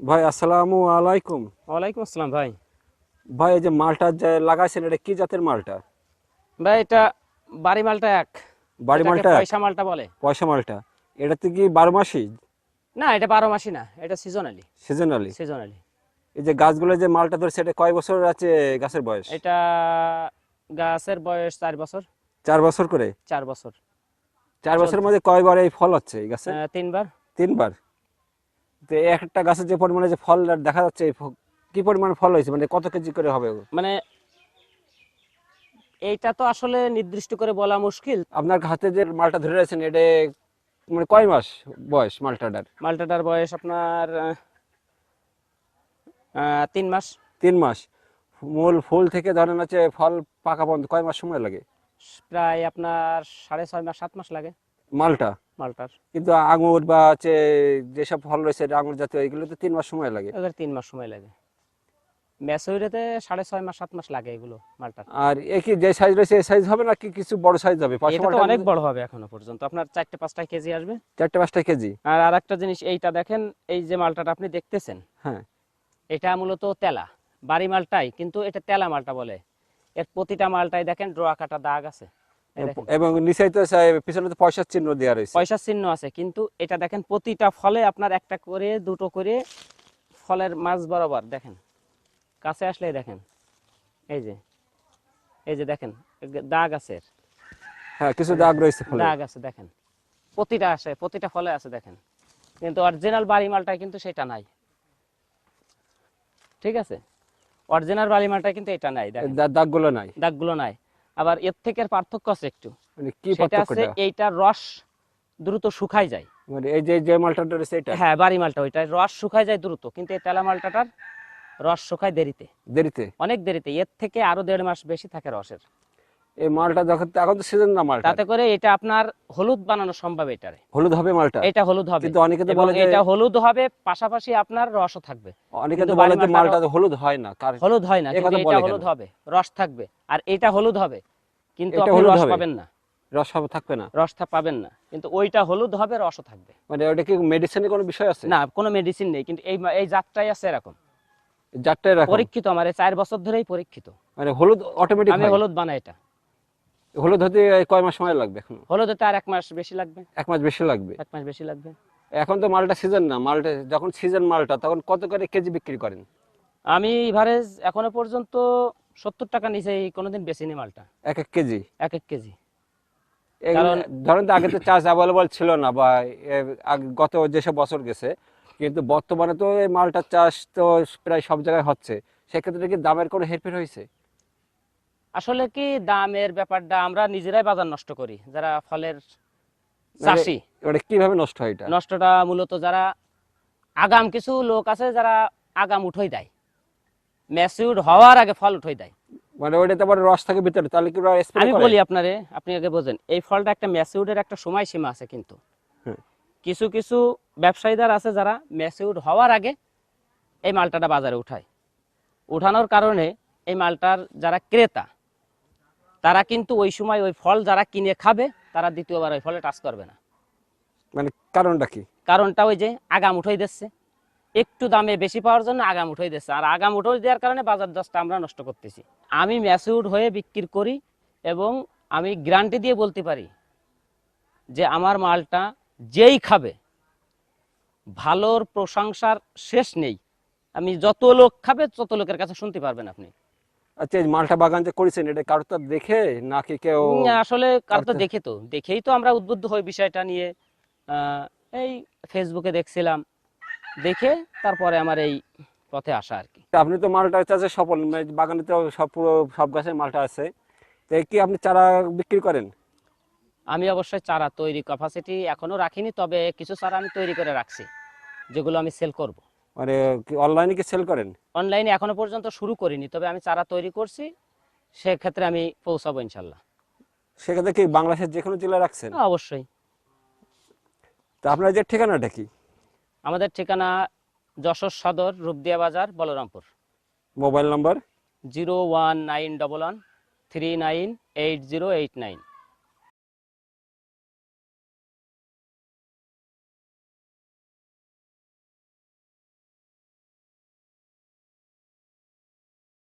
ভাই আসসালামু আলাইকুম। ওয়ালাইকুম আসসালাম ভাই। ভাই এই যে মালটা যে লাগাইছেন এটা কি জাতের মালটা? ভাই এটা বাড়ি মালটা এক। বাড়ি মালটা পয়সা মালটা বলে। পয়সা মালটা। এটাতে কি বারো মাসি না এটা বারো মাসি না এটা সিজনালি সিজনালি সিজনালি এই যে গাছগুলো যে মালটা ধরছে এটা কয় বছর আছে গাছের বয়স? এটা গাছের বয়স চার বছর। চার বছর করে? চার বছর। চার বছরের মধ্যে কয়বার এই ফল হচ্ছে এই গাছে? তিনবার। তিনবার? তো একটা গাছে যে পরিমাণে যে ফল দেখা যাচ্ছে কি পরিমাণ ফল হয়েছে? মানে কত কেজি করে হবে মানে এইটা তো আসলে নির্দিষ্ট করে বলা মুশকিল। আপনার হাতে যে মালটা ধরে রয়েছেন এটা মানে কয় মাস বয়স মালটাটার? মালটাটার বয়স আপনার তিন মাস। তিন মাস। মূল ফুল থেকে ধরেন হচ্ছে ফল পাকা বন্ধ কয় মাস সময় লাগে? প্রায় আপনার সাড়ে ছয় মাস সাত মাস লাগে। মালটা? মালটার। কিন্তু আঙুর বা হচ্ছে যেসব ফল রয়েছে আঙুর জাতীয় এগুলো তো তিন মাস সময় লাগে। তিন মাস সময় লাগে। সাড়ে ছয় মাস সাত মাস লাগে এগুলো মালটার। আর যে সাইজ রয়েছে এই সাইজ হবে না কি কিছু বড় সাইজ হবে? এটা তো অনেক বড় হবে এখনও পর্যন্ত। আপনার চারটে পাঁচটা কেজি আসবে। চারটে পাঁচটা কেজি। আর আরেকটা জিনিস এইটা দেখেন এই যে মালটাটা আপনি দেখতেছেন হ্যাঁ। এটা মূলত তেলা বাড়ি মালটাই কিন্তু এটা তেলা মালটা বলে। এর প্রতিটা মালটাই দেখেন ড্রোয়া কাটা দাগ আছে। এবং নিচেই তো পিছনে তো পয়সার চিহ্ন দেওয়া রয়েছে। পয়সার চিহ্ন আছে কিন্তু এটা দেখেন প্রতিটা ফলে আপনার একটা করে দুটো করে ফলের মাছ বরাবর দেখেন। কাছে আসলে দেখেন। এই যে এই যে দেখেন দাগ আছে হ্যাঁ কিছু দাগ রয়েছে ফলে। দাগ আছে দেখেন। প্রতিটা আসে প্রতিটা ফলে আছে দেখেন। কিন্তু অরিজিনাল বাড়ি মালটায় কিন্তু সেটা নাই। ঠিক আছে? অরিজিনাল বাড়ি মালটায় কিন্তু এটা নাই দেখেন। দাগগুলো নাই। দাগগুলো নাই। আবার এর থেকে পার্থক্য আছে একটু। মানে কি সেটা আছে এইটার রস দ্রুত শুকায় যায়। মানে এই যে যে মালটা রয়েছে এটা হ্যাঁ বাড়ি মালটা ওইটা রস শুকায় যায় দ্রুত কিন্তু এই তেলা মালটাটার রস শুকায় দেরিতে। দেরিতে? অনেক দেরিতে এর থেকে আরও দেড় মাস বেশি থাকে রসের। এই মালটা যখন এখন তো সিজন না মালটা। তাতে করে এটা আপনার হলুদ বানানো সম্ভব এটারে। হলুদ হবে মালটা? এটা হলুদ হবে। কিন্তু অনেকে তো বলে যে এটা হলুদ হবে পাশাপাশি আপনার রসও থাকবে। অনেকে তো বলে যে মালটা- হলুদ হয় না কার হলুদ হয় না কিন্তু এটা হলুদ হবে রস থাকবে। আর এটা হলুদ হবে কিন্তু আপনি রস পাবেন না। রস থাকবে না। রস পাবেন না। কিন্তু ওইটা হলুদ হবে রসও থাকবে। মানে ওটা কি মেডিসিনের কোনো বিষয় আছে? না কোনো মেডিসিন নেই কিন্তু এই এই জাতটাই আছে এরকম। রাখো পরীক্ষিত আমার এই চার বছর ধরেই পরীক্ষিত। মানে হলুদ অটোমেটিক আমি হলুদ বানাই এটা। হলুদ হতে কয় মাস সময় লাগবে এখন? হলুদ হতে আর এক মাস বেশি লাগবে। এক মাস বেশি লাগবে? এক মাস বেশি লাগবে। এখন তো মালটা সিজন না মালটা যখন সিজন মালটা তখন কত করে কেজি বিক্রি করেন? আমি এখনও পর্যন্ত সত্তর টাকা নিচে কোনোদিন মালটা। এক এক কেজি? এক এক কেজি। কারণ- ধরেন তো আগে তো চাষ অ্যাভেলেবল ছিল না বা গত যেসব বছর গেছে কিন্তু বর্তমানে তো এই মালটার চাষ তো প্রায় সব জায়গায় হচ্ছে। সেক্ষেত্রে কি দামের কোনো হেরফের হয়েছে? আসলে কি দামের ব্যাপারটা আমরা নিজেরাই বাজার নষ্ট করি যারা ফলের মানে চাষি ওটা কীভাবে নষ্ট হয় এটা? নষ্টটা মূলত যারা আগাম কিছু লোক আছে যারা আগাম উঠোই দেয় ম্যাচিউর হওয়ার আগে ফল উঠোই দেয়। মানে ওটাতে আবার রস থাকে ভিতরে তাহলে কি স্প্রে আমি বলি আপনারে আপনি আগে বোঝেন এই ফলটা একটা ম্যাচিউরের একটা সময় সীমা আছে কিন্তু। হুম। কিছু কিছু ব্যবসায়ীদার আছে যারা ম্যাচিউর হওয়ার আগে এই মালটাটা বাজারে উঠায়। উঠানোর কারণে এই মালটার যারা ক্রেতা তারা কিন্তু ওই সময় ওই ফল যারা কিনে খাবে তারা দ্বিতীয়বার ওই ফলে টাচ করবে না। মানে কারণটা কি? কারণটা ওই যে আগাম উঠাই দিচ্ছে। একটু দামে বেশি পাওয়ার জন্য আগাম উঠাই দিচ্ছে। আর আগাম উঠাই দেওয়ার কারণে বাজার দশটা আমরা নষ্ট করতেছি। আমি ম্যাচিউর হয়ে বিক্রি করি এবং আমি গ্যারান্টি দিয়ে বলতে পারি যে আমার মালটা যেই খাবে ভালোর প্রশংসার শেষ নেই। আমি যত লোক খাবে তত লোকের কাছে শুনতে পারবেন আপনি। আচ্ছা মালটা বাগান যে করেছেন এটা কারোর তো দেখে নাকি কেউ আসলে কার তো দেখে তো। দেখেই তো আমরা উদ্বুদ্ধ হই বিষয়টা নিয়ে। এই ফেসবুকে দেখছিলাম। দেখে তারপরে আমার এই পথে আসা আর কি। আপনি তো মালটা চাষে সফল মানে বাগানে তো সব পুরো সব গাছের মালটা আছে। তো কি আপনি চারা বিক্রি করেন? আমি অবশ্যই চারা তৈরি ক্যাপাসিটি এখনও রাখিনি তবে কিছু চারা আমি তৈরি করে রাখছি যেগুলো আমি সেল করব। মানে অনলাইনে কি সেল করেন? অনলাইনে এখনও পর্যন্ত শুরু করিনি তবে আমি চারা তৈরি করছি সেক্ষেত্রে আমি পৌঁছাবো ইনশাল্লাহ। সেক্ষেত্রে কি বাংলাদেশের যে কোনো জেলায় রাখছেন? অবশ্যই। তো আপনার যে ঠিকানাটা কি? আমাদের ঠিকানা যশোর সদর রূপদিয়া বাজার Balarampur. Mobile number? Zero one nine double one three nine eight zero eight nine.